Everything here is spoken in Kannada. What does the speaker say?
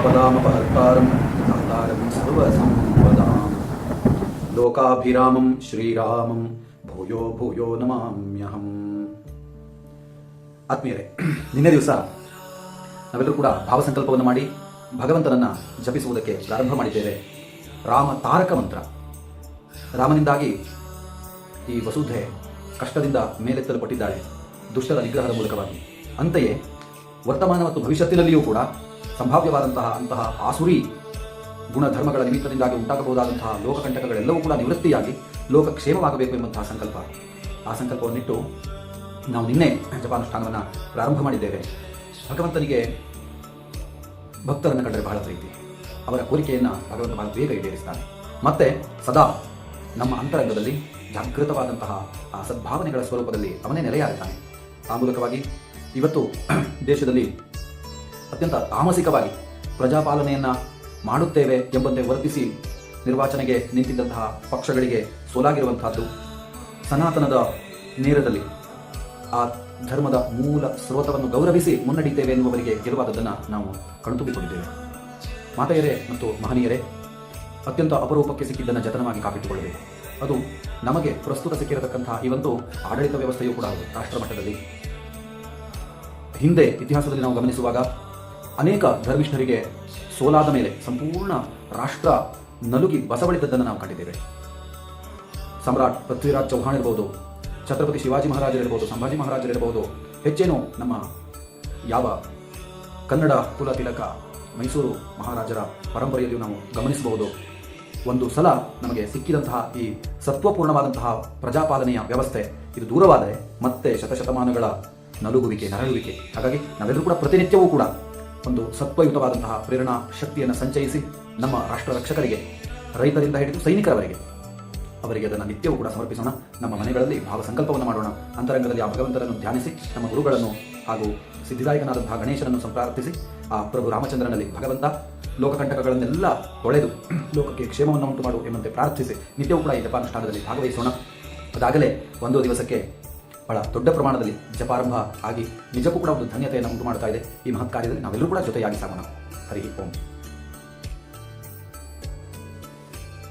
आपदामपहर्तारं दातारं सर्वसम्पदां ಲೋಕಾಭಿರಾಮಂ ಶ್ರೀರಾಮಂ ಭೂಯೋ ಭೂಯೋ ನಮಾಮ್ಯಹಂ ಆತ್ಮೀಯರೇ ನಿನ್ನೆ ದಿವಸ ನಾವೆಲ್ಲರೂ ಕೂಡ ಭಾವಸಂಕಲ್ಪವನ್ನು ಮಾಡಿ ಭಗವಂತನನ್ನ ಜಪಿಸುವುದಕ್ಕೆ ಪ್ರಾರಂಭ ಮಾಡಿದ್ದೇವೆ ರಾಮ ತಾರಕ ಮಂತ್ರ ರಾಮನಿಂದಾಗಿ ಈ ವಸುಧೆ ಕಷ್ಟದಿಂದ ಮೇಲೆತ್ತಲ್ಪಟ್ಟಿದ್ದಾಳೆ ದುಷ್ಟರ ನಿಗ್ರಹದ ಮೂಲಕವಾಗಿ ಅಂತೆಯೇ ವರ್ತಮಾನ ಮತ್ತು ಭವಿಷ್ಯತ್ತಿನಲ್ಲಿಯೂ ಕೂಡ ಸಂಭಾವ್ಯವಾದಂತಹ ಅಂತಹ ಆಸುರಿ ಗುಣಧರ್ಮಗಳ ನಿಮಿತ್ತದಿಂದಾಗಿ ಉಂಟಾಗಬಹುದಾದಂತಹ ಲೋಕಕಂಟಕಗಳೆಲ್ಲವೂ ಕೂಡ ನಿವೃತ್ತಿಯಾಗಿ ಲೋಕಕ್ಷೇಮವಾಗಬೇಕು ಎಂಬಂತಹ ಸಂಕಲ್ಪ. ಆ ಸಂಕಲ್ಪವನ್ನಿಟ್ಟು ನಾವು ನಿನ್ನೆ ಜಪಾನುಷ್ಠಾನವನ್ನು ಪ್ರಾರಂಭ ಮಾಡಿದ್ದೇವೆ. ಭಗವಂತನಿಗೆ ಭಕ್ತರನ್ನು ಕಂಡರೆ ಬಹಳ ಪ್ರೀತಿ. ಅವರ ಕೋರಿಕೆಯನ್ನು ಭಗವಂತ ಬಹಳ ಬೇಗ ಈಡೇರಿಸ್ತಾನೆ. ಮತ್ತೆ ಸದಾ ನಮ್ಮ ಅಂತರಂಗದಲ್ಲಿ ಜಾಗೃತವಾದಂತಹ ಆ ಸದ್ಭಾವನೆಗಳ ಸ್ವರೂಪದಲ್ಲಿ ಅವನೇ ನೆಲೆಯಾಗುತ್ತಾನೆ ಆ ಮೂಲಕವಾಗಿ ಇವತ್ತು ದೇಶದಲ್ಲಿ ಅತ್ಯಂತ ತಾಮಸಿಕವಾಗಿ ಪ್ರಜಾಪಾಲನೆಯನ್ನ ಮಾಡುತ್ತೇವೆ ಎಂಬಂತೆ ವರ್ತಿಸಿ ನಿರ್ವಾಚನೆಗೆ ನಿಂತಿದ್ದಂತಹ ಪಕ್ಷಗಳಿಗೆ ಸೋಲಾಗಿರುವಂತಹದ್ದು ಸನಾತನದ ನೇರದಲ್ಲಿ. ಆ ಧರ್ಮದ ಮೂಲ ಸ್ರೋತವನ್ನು ಗೌರವಿಸಿ ಮುನ್ನಡೆಯುತ್ತೇವೆ ಎನ್ನುವವರಿಗೆ ಗೆಲುವಾದದ್ದನ್ನು ನಾವು ಕಣ್ತುಂಬಿಕೊಂಡಿದ್ದೇವೆ. ಮಾತೆಯರೇ ಮತ್ತು ಮಹನೀಯರೇ, ಅತ್ಯಂತ ಅಪರೂಪಕ್ಕೆ ಸಿಕ್ಕಿದ್ದನ್ನು ಜತನವಾಗಿ ಕಾಪಿಟ್ಟುಕೊಳ್ಳಬೇಕು. ಅದು ನಮಗೆ ಪ್ರಸ್ತುತ ಸಿಕ್ಕಿರತಕ್ಕಂತಹ ಈ ಒಂದು ಆಡಳಿತ ವ್ಯವಸ್ಥೆಯೂ ಕೂಡ ರಾಷ್ಟ್ರಮಟ್ಟದಲ್ಲಿ. ರಾಷ್ಟ್ರ ಮಟ್ಟದಲ್ಲಿ ಹಿಂದೆ ಇತಿಹಾಸದಲ್ಲಿ ನಾವು ಗಮನಿಸುವಾಗ ಅನೇಕ ಧರ್ಮಿಷ್ಠರಿಗೆ ಸೋಲಾದ ಮೇಲೆ ಸಂಪೂರ್ಣ ರಾಷ್ಟ್ರ ನಲುಗಿ ಬಸವಳಿದ್ದದ್ದನ್ನು ನಾವು ಕಂಡಿದ್ದೇವೆ. ಸಮ್ರಾಟ್ ಪೃಥ್ವಿರಾಜ್ ಚೌಹಾಣ್ ಇರಬಹುದು ಛತ್ರಪತಿ ಶಿವಾಜಿ ಮಹಾರಾಜರಿರ್ಬೋದು ಸಂಭಾಜಿ ಮಹಾರಾಜರಿರಬಹುದು ಹೆಚ್ಚೇನು ನಮ್ಮ ಯಾವ ಕನ್ನಡ ಕುಲ ತಿಲಕ ಮೈಸೂರು ಮಹಾರಾಜರ ಪರಂಪರೆಯಲ್ಲಿ ನಾವು ಗಮನಿಸಬಹುದು. ಒಂದು ಸಲ ನಮಗೆ ಸಿಕ್ಕಿದಂತಹ ಈ ಸತ್ವಪೂರ್ಣವಾದಂತಹ ಪ್ರಜಾಪಾಲನೆಯ ವ್ಯವಸ್ಥೆ ಇದು ದೂರವಾದರೆ ಮತ್ತೆ ಶತಶತಮಾನಗಳ ನಲುಗುವಿಕೆ ನರಳುವಿಕೆ ಹಾಗಾಗಿ ನಾವೆಲ್ಲರೂ ಕೂಡ ಪ್ರತಿನಿತ್ಯವೂ ಕೂಡ ಒಂದು ಸತ್ವಯುತವಾದಂತಹ ಪ್ರೇರಣಾ ಶಕ್ತಿಯನ್ನು ಸಂಚಯಿಸಿ ನಮ್ಮ ರಾಷ್ಟ್ರ ರಕ್ಷಕರಿಗೆ, ರೈತರಿಂದ ಹಿಡಿದು ಸೈನಿಕರವರೆಗೆ ಅವರಿಗೆ ಅದನ್ನು ನಿತ್ಯವೂ ಕೂಡ ಸಮರ್ಪಿಸೋಣ. ನಮ್ಮ ಮನೆಗಳಲ್ಲಿ ಭಾವ ಸಂಕಲ್ಪವನ್ನು ಮಾಡೋಣ. ಅಂತರಂಗದಲ್ಲಿ ಆ ಭಗವಂತರನ್ನು ಧ್ಯಾನಿಸಿ, ನಮ್ಮ ಗುರುಗಳನ್ನು ಹಾಗೂ ಸಿದ್ಧಿದಾಯಕನಾದಂತಹ ಗಣೇಶನನ್ನು ಸಂಪ್ರಾರ್ಥಿಸಿ, ಆ ಪ್ರಭು ರಾಮಚಂದ್ರನಲ್ಲಿ ಭಗವಂತ ಲೋಕಕಂಟಕಗಳನ್ನೆಲ್ಲ ತೊಳೆದು ಲೋಕಕ್ಕೆ ಕ್ಷೇಮವನ್ನು ಉಂಟು ಮಾಡು ಎಂಬಂತೆ ಪ್ರಾರ್ಥಿಸಿ, ನಿತ್ಯವೂ ಕೂಡ ಈ ಜಪಾನುಷ್ಠಾನದಲ್ಲಿ ಭಾಗವಹಿಸೋಣ. ಅದಾಗಲೇ ಒಂದು ದಿವಸಕ್ಕೆ ಬಹಳ ದೊಡ್ಡ ಪ್ರಮಾಣದಲ್ಲಿ ಜಪಾರಂಭ ಆಗಿ ನಿಜಕ್ಕೂ ಕೂಡ ಒಂದು ಧನ್ಯತೆಯನ್ನು ಉಂಟು ಮಾಡ್ತಾ ಇದೆ. ಈ ಮಹತ್ ಕಾರ್ಯದಲ್ಲಿ ನಾವೆಲ್ಲರೂ ಕೂಡ ಜೊತೆಯಾಗಿ ಸಾಗೋಣ. ಹರಿ ಓಂ.